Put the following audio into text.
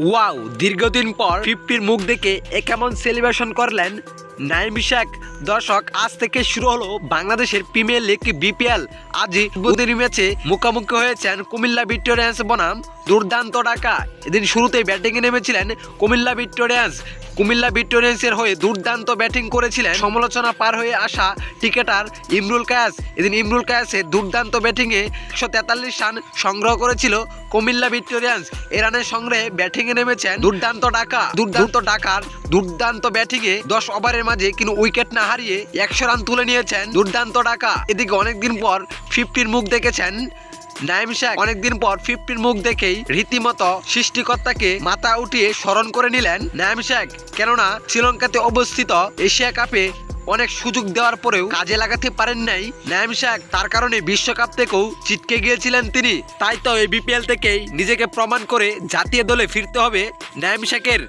Wow, দীর্ঘদিন পর ফিফটির মুখ দেখে এ কেমন সেলিব্রেশন করলেন? নাইমিশাক দর্শক, আজ থেকে শুরু হলো বাংলাদেশের প্রিমিয়ার লিগ বিপিএল আজই উদ্বোধনী ম্যাচে মুখোমুখি হয়েছেন কুমিল্লা ভিক্টোরিয়ান্স বনাম। দুর্দান্ত ডাকা। এদিন শুরুতেই ব্যাটিংয়ে নেমেছিলেন কুমিল্লা ভিক্টোরিয়ান্স। কুমিল্লা ভিক্টোরিয়ান্সের হয়ে দুর্দান্ত ব্যাটিং করেছিলেন। সমালোচনা পার হয়ে আসা ক্রিকেটার ইমরুল কায়াস। এদিন ইমরুল কায়াসের দুর্দান্ত ব্যাটিংয়ে একশো তেতাল্লিশ রান সংগ্রহ করেছিল কুমিল্লা ভিক্টোরিয়ান্স। এ রানের সংগ্রহে ব্যাটিংয়ে নেমেছেন দুর্দান্ত ডাকা। দুর্দান্ত ডাকার দুর্দান্ত ব্যাটিংয়ে দশ ওভারের মাঝে কিন্তু উইকেট না হারিয়ে একশো রান তুলে নিয়েছেন দুর্দান্ত ডাকা। এদিকে অনেকদিন পর ফিফটির মুখ দেখেছেন নাইম শেখ অনেকদিন পর ফিফটির মুখ দেখেই রীতিমতো সৃষ্টিকর্তাকে মাথা উঠিয়ে স্মরণ করে নিলেন নাইম শেখ কেননা শ্রীলঙ্কাতে অবস্থিত এশিয়া কাপে অনেক সুযোগ দেওয়ার পরেও কাজে লাগাতে পারেন নাই নাইম শেখ তার কারণে বিশ্বকাপ থেকেও চিটকে গিয়েছিলেন তিনি। তাই তো এই বিপিএল থেকেই নিজেকে প্রমাণ করে জাতীয় দলে ফিরতে হবে নাইম শেখের